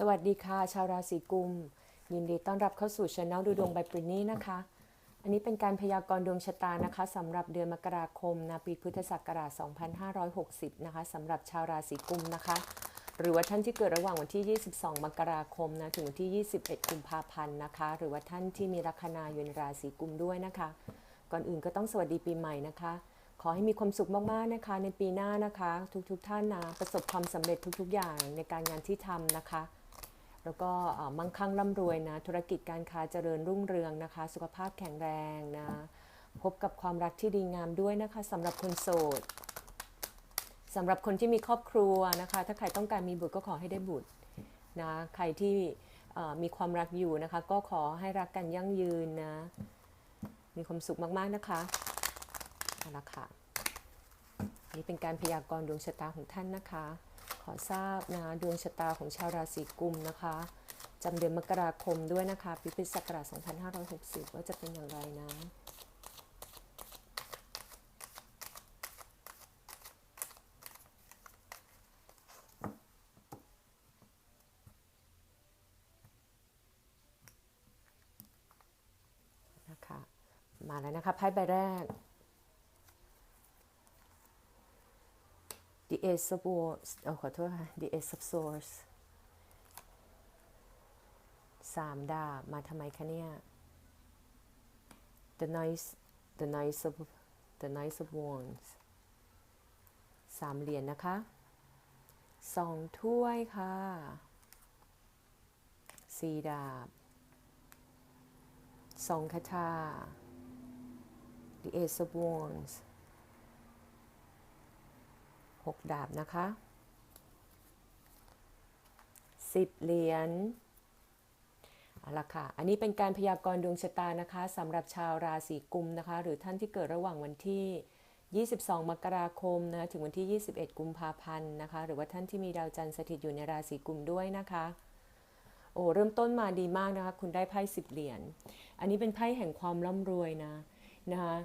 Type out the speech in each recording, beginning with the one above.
สวัสดีค่ะ ชาวราศีกุม ยินดีต้อนรับเข้าสู่ช anel ดูดวงใบปรินี่นะคะ อันนี้เป็นการพยากรณ์ดวงชะตานะคะสำหรับเดือนมกราคมนะปีพุทธศักราช 2560 นะคะสำหรับชาวราศีกุมนะคะ หรือว่าท่านที่เกิดระหว่างวันที่ 22 มกราคมนะถึงวันที่ 21 กุมภาพันธ์นะคะ หรือว่าท่านที่มีลัคนาอยู่ในราศีกุมด้วยนะคะ ก่อนอื่นก็ต้องสวัสดีปีใหม่นะคะ ขอให้มีความสุขมากๆนะคะ ในปีหน้านะคะ ทุกๆทท่านนะประสบความสำเร็จทุกๆ อย่างในการงานที่ทำนะคะ แล้วก็มั่งคั่งร่ำรวยนะธุรกิจการค้าเจริญรุ่งเรืองนะคะ สุขภาพแข็งแรงนะพบกับความรักที่ดีงามด้วยนะคะสำหรับคนโสดสำหรับคนที่มีครอบครัวนะคะ ถ้าใครต้องการมีบุตรก็ขอให้ได้บุตรนะใครที่มีความรักอยู่นะคะ ก็ขอให้รักกันยั่งยืนนะ มีความสุขมากๆนะคะเอาละค่ะนี่เป็นการพยากรณ์ดวงชะตาของท่านนะคะ อทราบนะดวงชะตาของชาวราศีกุมนะคะจำเดือนมกราคมด้วยนะคะปีพุทธศักราช2560 ว่าจะเป็นอย่างไรนะนะคะมาแล้วนะคะไพ่ใบแรก Ace of Wands เอาขอโทษค่ะ The Ace of Swords สามดาบมาทำไมคะเนี่ย The Knight The Knight of The Knight of Wands สามเหรียญนะคะสองถ้วยค่ะสี่ดาบสองคาถา The Ace of Wands หกดาบนะคะสิบเหรียญเอาละค่ะ อันนี้เป็นการพยากรณ์ดวงชะตานะคะสำหรับชาวราศีกุมนะคะ หรือท่านที่เกิดระหว่างวันที่ 22 มกราคมนะถึงวันที่ 21 กุมภาพันธ์นะคะ หรือว่าท่านที่มีดาวจันทร์สถิตอยู่ในราศีกุมด้วยนะคะ โอ้เริ่มต้นมาดีมากนะคะ คุณได้ไพ่สิบเหรียญ อันนี้เป็นไพ่แห่งความร่ำรวยนะนะคะ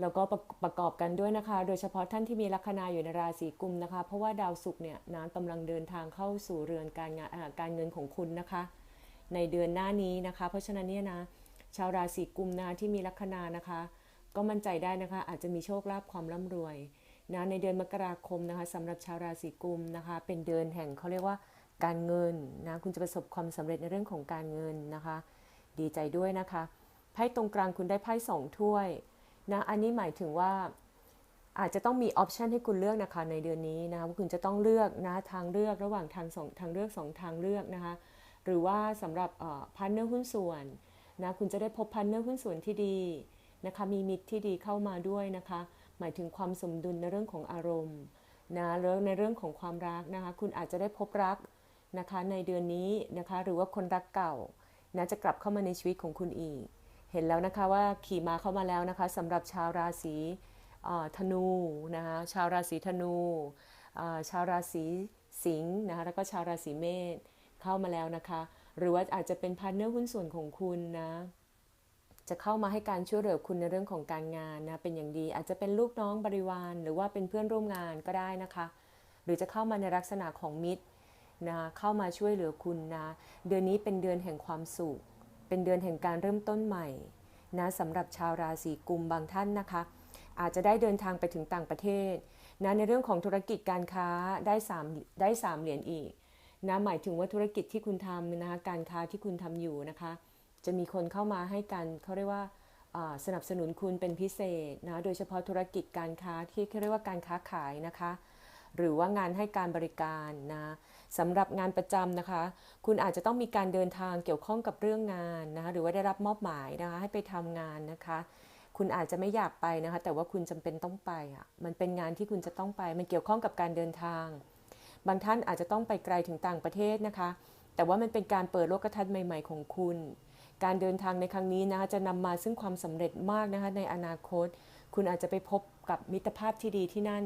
แล้วก็ประประกอบกันด้วยนะคะ โดยเฉพาะท่านที่มีลัคนาอยู่ในราศีกุมนะคะ เพราะว่าดาวศุกร์เนี่ยนะกำลังเดินทางเข้าสู่เรือนการงานการเงินของคุณนะคะ ในเดือนหน้านี้นะคะ เพราะฉะนั้นเนี่ยนะชาวราศีกุมนะที่มีลัคนานะคะ ก็มั่นใจได้นะคะ อาจจะมีโชคลาภความร่ำรวยนะในเดือนมกราคมนะคะสำหรับชาวราศีกุมนะคะ เป็นเดือนแห่งเขาเรียกว่าการเงินนะคุณจะประสบความสำเร็จในเรื่องของการเงินนะคะ ดีใจด้วยนะคะไพ่ตรงกลางคุณได้ไพ่สองถ้วย นะอันนี้หมายถึงว่าอาจจะต้องมีออปชันให้คุณเลือกนะคะในเดือนนี้นะคะว่าคุณจะต้องเลือกนะทางเลือกระหว่างทางสองทางเลือกสองทางเลือกนะคะหรือว่าสำหรับพันเนอร์หุ้นส่วนนะคุณจะได้พบพันเนอร์หุ้นส่วนที่ดีนะคะมีมิตรที่ดีเข้ามาด้วยนะคะ หมายถึงความสมดุลในเรื่องของอารมณ์นะแล้วในเรื่องของความรักนะคะคุณอาจจะได้พบรักนะคะในเดือนนี้นะคะหรือว่าคนรักเก่านะจะกลับเข้ามาในชีวิตของคุณอีก เห็นแล้วนะคะว่าขี่มาเข้ามาแล้วนะคะสำหรับชาวราศีธนูนะคะชาวราศีธนูชาวราศีสิงห์นะคะแล้วก็ชาวราศีเมษเข้ามาแล้วนะคะ หรือว่าอาจจะเป็นพาร์ทเนอร์หุ้นส่วนของคุณนะจะเข้ามาให้การช่วยเหลือคุณในเรื่องของการงานนะเป็นอย่างดีอาจจะเป็นลูกน้องบริวาร หรือว่าเป็นเพื่อนร่วมงานก็ได้นะคะ หรือจะเข้ามาในลักษณะของมิตรนะเข้ามาช่วยเหลือคุณนะเดือนนี้เป็นเดือนแห่งความสุข เป็นเดือนแห่งการเริ่มต้นใหม่นะสำหรับชาวราศีกุมบางท่านนะคะ อาจจะได้เดินทางไปถึงต่างประเทศนะในเรื่องของธุรกิจการค้าได้3ได้3เหรียญอีกนะหมายถึงว่าธุรกิจที่คุณทำนะคะการค้าที่คุณทำอยู่นะคะ จะมีคนเข้ามาให้การเขาเรียกว่าอ่าสนับสนุนคุณเป็นพิเศษนะโดยเฉพาะธุรกิจการค้าที่เขาเรียกว่าการค้าขายนะคะ หรือว่างานให้การบริการนะสำหรับงานประจำนะคะ คุณอาจจะต้องมีการเดินทางเกี่ยวข้องกับเรื่องงานนะคะหรือว่าได้รับมอบหมายนะคะให้ไปทำงานนะคะ คุณอาจจะไม่อยากไปนะคะ แต่ว่าคุณจำเป็นต้องไปอะมันเป็นงานที่คุณจะต้องไป มันเกี่ยวข้องกับการเดินทาง บางท่านอาจจะต้องไปไกลถึงต่างประเทศนะคะ แต่ว่ามันเป็นการเปิดโลกทัศน์ใหม่ ๆ ของคุณ การเดินทางในครั้งนี้นะคะจะนำมาซึ่งความสำเร็จมากนะคะในอนาคต คุณอาจจะไปพบกับมิตรภาพที่ดีที่นั่น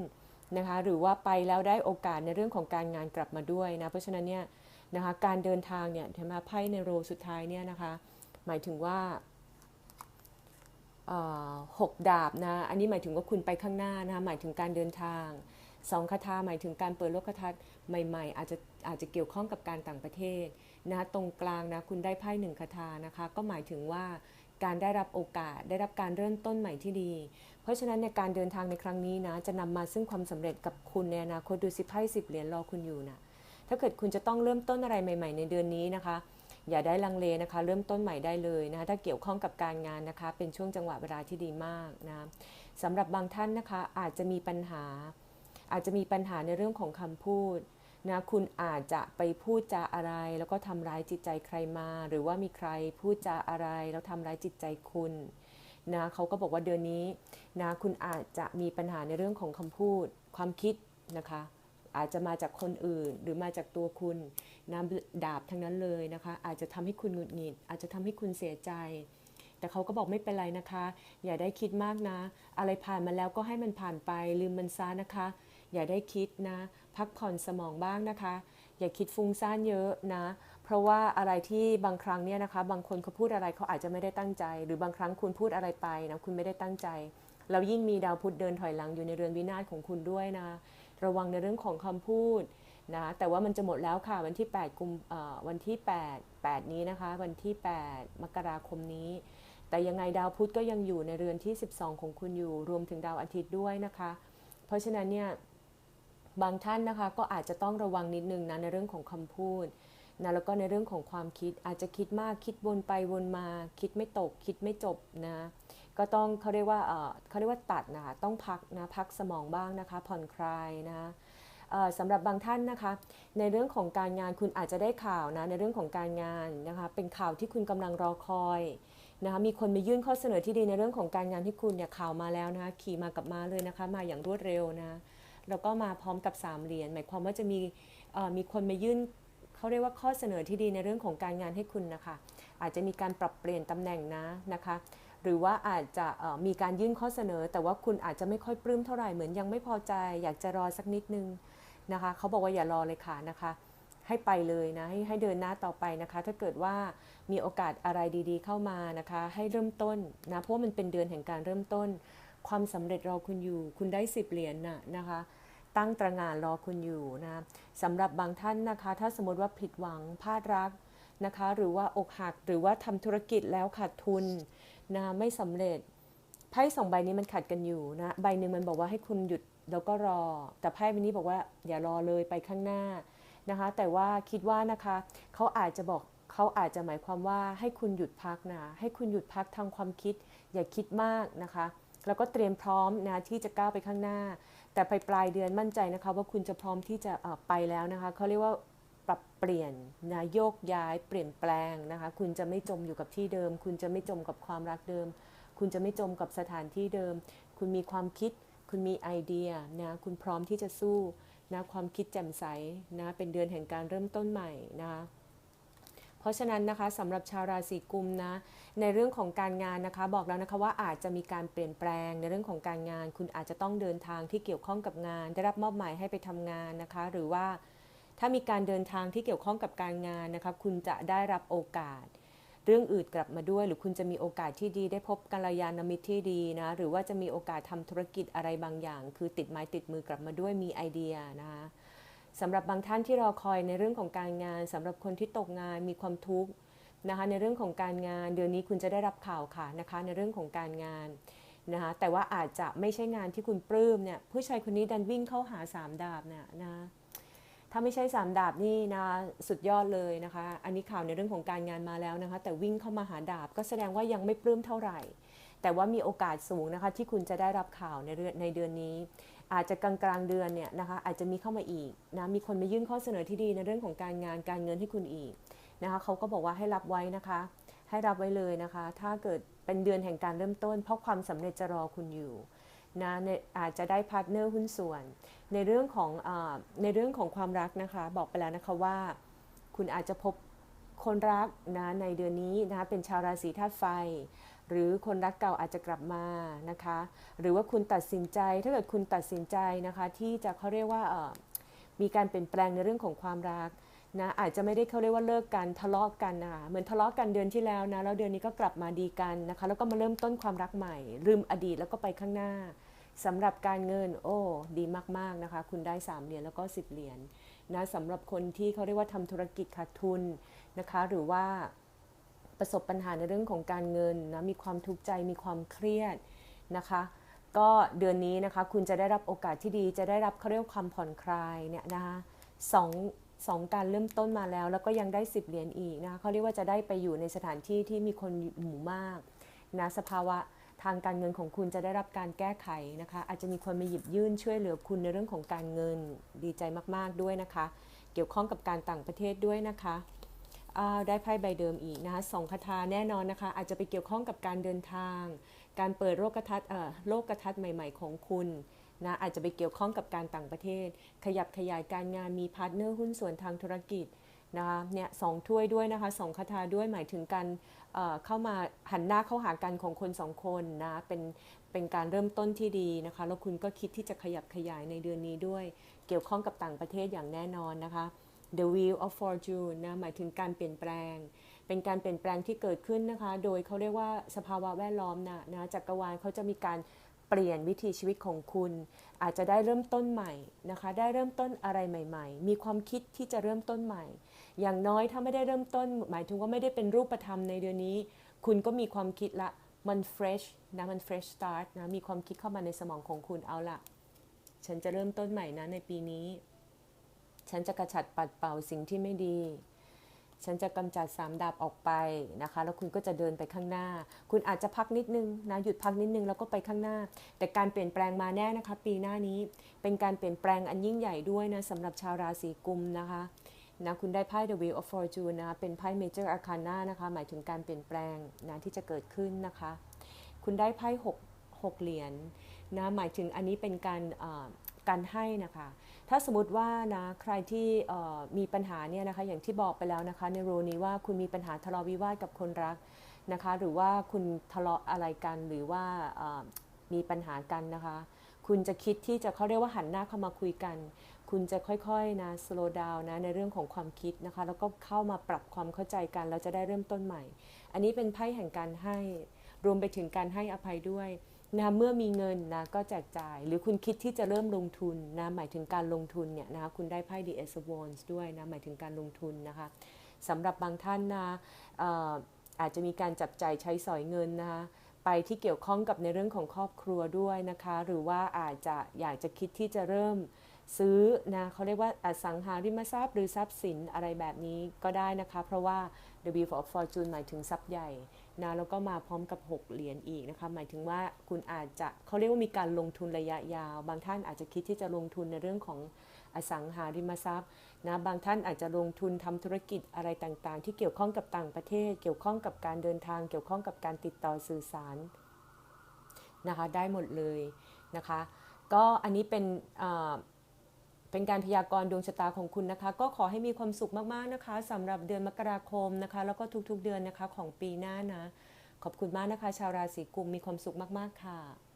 นะคะหรือว่าไปแล้วได้โอกาสในเรื่องของการงานกลับมาด้วยนะเพราะฉะนั้นเนี่ยนะคะการเดินทางเนี่ยเห็นไพ่ในโรสุดท้ายเนี่ยนะคะหมายถึงว่าหกดาบนะอันนี้หมายถึงว่าคุณไปข้างหน้านะคะหมายถึงการเดินทางสองคาถาหมายถึงการเปิดโลกทัศน์ใหม่ๆ อาจจะอาจจะเกี่ยวข้องกับการต่างประเทศนะตรงกลางนะคุณได้ไพ่หนึ่งคาถานะคะก็หมายถึงว่า การได้รับโอกาส ได้รับการเริ่มต้นใหม่ที่ดี เพราะฉะนั้นในการเดินทางในครั้งนี้นะ จะนำมาซึ่งความสำเร็จกับคุณในอนาคตดูสิไพ่สิบเหรียญรอคุณอยู่นะถ้าเกิดคุณจะต้องเริ่มต้นอะไรใหม่ ๆ ในเดือนนี้นะคะ อย่าได้ลังเลนะคะ เริ่มต้นใหม่ได้เลยนะคะถ้าเกี่ยวข้องกับการงานนะคะ เป็นช่วงจังหวะเวลาที่ดีมากนะสำหรับบางท่านนะคะอาจจะมีปัญหา อาจจะมีปัญหาในเรื่องของคำพูด นะคุณอาจจะไปพูดจาอะไร แล้วก็ทำร้ายจิตใจใครมา หรือว่ามีใครพูดจาอะไร แล้วทำร้ายจิตใจคุณนะเขาก็บอกว่าเดือนนี้นะคุณอาจจะมีปัญหาในเรื่องของคำพูด ความคิดนะคะ อาจจะมาจากคนอื่นหรือมาจากตัวคุณนะดาบทั้งนั้นเลยนะคะ อาจจะทำให้คุณหงุดหงิด อาจจะทำให้คุณเสียใจแต่เขาก็บอกไม่เป็นไรนะคะ อย่าได้คิดมากนะ อะไรผ่านมาแล้วก็ให้มันผ่านไปลืมมันซะนะคะ อย่าได้คิดนะ พักผ่อนสมองบ้างนะคะ อย่าคิดฟุ้งซ่านเยอะนะ เพราะว่าอะไรที่บางครั้งเนี่ยนะคะ บางคนเขาพูดอะไรเขาอาจจะไม่ได้ตั้งใจ หรือบางครั้งคุณพูดอะไรไปนะคุณไม่ได้ตั้งใจแล้วยิ่งมีดาวพุธเดินถอยหลังอยู่ในเรือนวินาศของคุณด้วยนะ ระวังในเรื่องของคำพูดนะแต่ว่ามันจะหมดแล้วค่ะวันที่8กุมวันที่ 8 8 นี้นะคะ วันที่ 8 มกราคมนี้ แต่ยังไงดาวพุธก็ยังอยู่ในเรือนที่ 12 ของคุณอยู่ รวมถึงดาวอาทิตย์ด้วยนะคะ เพราะฉะนั้นเนี่ย บางท่านนะคะก็อาจจะต้องระวังนิดนึงนะในเรื่องของคำพูดนะแล้วก็ในเรื่องของความคิดอาจจะคิดมากคิดวนไปวนมา คิดไม่ตก คิดไม่จบนะก็ต้องเขาเรียกว่าเขาเรียกว่าตัดนะคะต้องพักนะพักสมองบ้างนะคะ ผ่อนคลายนะสำหรับบางท่านนะคะ ในเรื่องของการงานคุณอาจจะได้ข่าวนะในเรื่องของการงานนะคะ เป็นข่าวที่คุณกำลังรอคอยนะคะมีคนมายื่นข้อเสนอที่ดีในเรื่องของการงานที่คุณเนี่ยข่าวมาแล้วนะคะขี่มากับมาเลยนะคะ มาอย่างรวดเร็วนะ แล้วก็มาพร้อมกับ 3 เหรียญหมายความว่าจะมีมีคนมายื่นเขาเรียกว่าข้อเสนอที่ดีในเรื่องของการงานให้คุณนะคะ อาจจะมีการปรับเปลี่ยนตำแหน่งนะนะคะ หรือว่าอาจจะมีการยื่นข้อเสนอ แต่ว่าคุณอาจจะไม่ค่อยปลื้มเท่าไหร่เหมือนยังไม่พอใจ อยากจะรอสักนิดนึงนะคะเขาบอกว่าอย่ารอเลยค่ะนะคะให้ไปเลยนะให้ให้เดินหน้าต่อไปนะคะ ถ้าเกิดว่ามีโอกาสอะไรดีๆ เข้ามานะคะ ให้เริ่มต้นนะเพราะมันเป็นเดือนแห่งการเริ่มต้น ความสำเร็จรอคุณอยู่ คุณได้สิบเหรียญน่ะนะคะ ตั้งตระงานรอคุณอยู่นะสำหรับบางท่านนะคะ ถ้าสมมติว่าผิดหวังพลาดรักนะคะ หรือว่าอกหักหรือว่าทำธุรกิจแล้วขาดทุนนะไม่สำเร็จไพ่สองใบนี้มันขัดกันอยู่นะใบหนึ่งมันบอกว่าให้คุณหยุดแล้วก็รอ แต่ไพ่ใบนี้บอกว่าอย่ารอเลยไปข้างหน้านะคะ แต่ว่าคิดว่านะคะเขาอาจจะบอกเขาอาจจะหมายความว่าให้คุณหยุดพักนะให้คุณหยุดพักทางความคิด อย่าคิดมากนะคะ แล้วก็เตรียมพร้อมนะที่จะก้าวไปข้างหน้า แต่ไปปลายเดือนมั่นใจนะคะว่าคุณจะพร้อมที่จะไปแล้วนะคะเขาเรียกว่าปรับเปลี่ยนนะโยกย้ายเปลี่ยนแปลงนะคะ คุณจะไม่จมอยู่กับที่เดิม คุณจะไม่จมกับความรักเดิม คุณจะไม่จมกับสถานที่เดิม คุณมีความคิด คุณมีไอเดียนะคุณพร้อมที่จะสู้นะความคิดแจ่มใสนะเป็นเดือนแห่งการเริ่มต้นใหม่นะคะ เพราะฉะนั้นนะคะสำหรับชาวราศีกุมนะในเรื่องของการงานนะคะบอกแล้วนะคะว่าอาจจะมีการเปลี่ยนแปลงในเรื่องของการงาน คุณอาจจะต้องเดินทางที่เกี่ยวข้องกับงาน ได้รับมอบหมายให้ไปทำงานนะคะ หรือว่าถ้ามีการเดินทางที่เกี่ยวข้องกับการงานนะคะคุณจะได้รับโอกาส เรื่องอื่นกลับมาด้วย หรือคุณจะมีโอกาสที่ดี ได้พบกัลยาณมิตรที่ดีนะหรือว่าจะมีโอกาสทำธุรกิจอะไรบางอย่าง คือติดไม้ติดมือกลับมาด้วยมีไอเดียนะคะ สำหรับบางท่านที่รอคอยในเรื่องของการงานสำหรับคนที่ตกงานมีความทุกข์นะคะในเรื่องของการงาน เดือนนี้คุณจะได้รับข่าวค่ะนะคะในเรื่องของการงานนะคะแต่ว่าอาจจะไม่ใช่งานที่คุณปลื้มเนี่ยผู้ชายคนนี้ดันวิ่งเข้าหาสามดาบเนี่ยนะถ้าไม่ใช่สามดาบนี่นะสุดยอดเลยนะคะ อันนี้ข่าวในเรื่องของการงานมาแล้วนะคะ แต่วิ่งเข้ามาหาดาบก็แสดงว่ายังไม่ปลื้มเท่าไหร่ แต่ว่ามีโอกาสสูงนะคะที่คุณจะได้รับข่าวในเดือนในเดือนนี้ อาจจะกลางกลางเดือนเนี่ยนะคะอาจจะมีเข้ามาอีกนะมีคนมายื่นข้อเสนอที่ดีในเรื่องของการงานการเงินให้คุณอีกนะคะเขาก็บอกว่าให้รับไว้นะคะ ให้รับไว้เลยนะคะ ถ้าเกิดเป็นเดือนแห่งการเริ่มต้น เพราะความสำเร็จจะรอคุณอยู่นะอาจจะได้พาร์ทเนอร์หุ้นส่วน ในเรื่องของอในเรื่องของความรักนะคะบอกไปแล้วนะคะว่า คุณอาจจะพบคนรักนะในเดือนนี้นะคะเป็นชาวราศีธาตุไฟ หรือคนรักเก่าอาจจะกลับมานะคะ หรือว่าคุณตัดสินใจถ้าเกิดคุณตัดสินใจนะคะที่จะเขาเรียกว่ามีการเปลี่ยนแปลงในเรื่องของความรักนะอาจจะไม่ได้เขาเรียกว่าเลิกกันทะเลาะกันนะคะเหมือนทะเลาะกันเดือนที่แล้วนะแล้วเดือนนี้ก็กลับมาดีกันนะคะ แล้วก็มาเริ่มต้นความรักใหม่ ลืมอดีตแล้วก็ไปข้างหน้าสำหรับการเงินโอ้ดีมากๆนะคะ คุณได้ 3เหรียญแล้วก็ 10เหรียญนะสำหรับคนที่เขาเรียกว่าทำธุรกิจขาดทุนนะคะ หรือว่า ประสบปัญหาในเรื่องของการเงินนะมีความทุกข์ใจมีความเครียดนะคะ ก็เดือนนี้นะคะคุณจะได้รับโอกาสที่ดีจะได้รับเขาเรียกว่าความผ่อนคลายเนี่ยนะคะสองสองการเริ่มต้นมาแล้ว แล้วก็ยังได้10เหรียญอีกนะคะเขาเรียกว่าจะได้ไปอยู่ในสถานที่ที่มีคนหมู่มากนะสภาวะทางการเงินของคุณจะได้รับการแก้ไขนะคะ อาจจะมีคนมาหยิบยื่นช่วยเหลือคุณในเรื่องของการเงินดีใจมาก ๆ ด้วยนะคะ เกี่ยวข้องกับการต่างประเทศด้วยนะคะ ได้ไพ่ใบเดิมอีกนะคะสองคาถาแน่นอนนะคะ อาจจะไปเกี่ยวข้องกับการเดินทาง การเปิดโลกทัศน์โลกทัศน์ใหม่ ๆ ของคุณนะอาจจะไปเกี่ยวข้องกับการต่างประเทศ ขยับขยายการงานมีพาร์ทเนอร์หุ้นส่วนทางธุรกิจนะคะเนี่ยสองถ้วยด้วยนะคะสองคาถาด้วยหมายถึงการเข้ามาหันหน้าเข้าหากันของคนสองคนนะเป็นเป็นการเริ่มต้นที่ดีนะคะแล้วคุณก็คิดที่จะขยับขยายในเดือนนี้ด้วย เกี่ยวข้องกับต่างประเทศอย่างแน่นอนนะคะ The Wheel of Fortune นะหมายถึงการเปลี่ยนแปลง เป็นการเปลี่ยนแปลงที่เกิดขึ้นนะคะ โดยเขาเรียกว่าสภาวะแวดล้อมนะนะจักรวาลเขาจะมีการเปลี่ยนวิถีชีวิตของคุณ อาจจะได้เริ่มต้นใหม่นะคะ ได้เริ่มต้นอะไรใหม่ ๆ มีความคิดที่จะเริ่มต้นใหม่ อย่างน้อยถ้าไม่ได้เริ่มต้น หมายถึงว่าไม่ได้เป็นรูปธรรมในเดือนนี้ คุณก็มีความคิดละมัน fresh นะมัน fresh start นะมีความคิดเข้ามาในสมองของคุณเอาละฉันจะเริ่มต้นใหม่นะในปีนี้ ฉันจะกระจัดปัดเป่าสิ่งที่ไม่ดี ฉันจะกำจัดสามดาบออกไปนะคะ แล้วคุณก็จะเดินไปข้างหน้า คุณอาจจะพักนิดนึงนะหยุดพักนิดนึงแล้วก็ไปข้างหน้า แต่การเปลี่ยนแปลงมาแน่นะคะ ปีหน้านี้เป็นการเปลี่ยนแปลงอันยิ่งใหญ่ด้วยนะสำหรับชาวราศีกุมนะคะนะคุณได้ไพ่ The Wheel of Fortune นะเป็นไพ่ Major Arcana นะคะ หมายถึงการเปลี่ยนแปลงนะที่จะเกิดขึ้นนะคะ คุณได้ไพ่6 6เหรียญนนะหมายถึงอันนี้เป็นการ การให้นะคะ ถ้าสมมติว่านะใครที่มีปัญหาเนี่ยนะคะอย่างที่บอกไปแล้วนะคะ ในโรนี้ว่าคุณมีปัญหาทะเลาะวิวาทกับคนรักนะคะ หรือว่าคุณทะเลาะอะไรกันหรือว่ามีปัญหากันนะคะ คุณจะคิดที่จะเขาเรียกว่าหันหน้าเข้ามาคุยกัน คุณจะค่อยๆนะ slow down นะในเรื่องของความคิดนะคะ แล้วก็เข้ามาปรับความเข้าใจกันแล้วจะได้เริ่มต้นใหม่ อันนี้เป็นไพ่แห่งการให้รวมไปถึงการให้อภัยด้วย นะเมื่อมีเงินนะก็แจกจ่าย หรือคุณคิดที่จะเริ่มลงทุนนะหมายถึงการลงทุนเนี่ยนะคะคุณได้ไพ่ The Ace of Wands ด้วยนะหมายถึงการลงทุนนะคะสำหรับบางท่านนะอาจจะมีการจับจ่ายใช้สอยเงินนะคะไปที่เกี่ยวข้องกับในเรื่องของครอบครัวด้วยนะคะ หรือว่าอาจจะอยากจะคิดที่จะเริ่มซื้อนะเขาเรียกว่าอสังหาริมทรัพย์หรือทรัพย์สินอะไรแบบนี้ก็ได้นะคะ เพราะว่า The Wheel of Fortune หมายถึงทรัพย์ใหญ่ นะแล้วก็มาพร้อมกับ 6 เหรียญอีกนะคะหมายถึงว่าคุณอาจจะเขาเรียกว่ามีการลงทุนระยะยาว บางท่านอาจจะคิดที่จะลงทุนในเรื่องของอสังหาริมทรัพย์นะบางท่านอาจจะลงทุนทำธุรกิจอะไรต่างๆ ที่เกี่ยวข้องกับต่างประเทศ เกี่ยวข้องกับการเดินทาง เกี่ยวข้องกับการติดต่อสื่อสารนะคะได้หมดเลยนะคะ ก็อันนี้เป็น เป็นการพยากรณ์ดวงชะตาของคุณนะคะ ก็ขอให้มีความสุขมากๆนะคะสำหรับเดือนมกราคมนะคะ แล้วก็ทุกๆเดือนนะคะของปีหน้านะ ขอบคุณมากนะคะ ชาวราศีกุมมีความสุขมากๆค่ะ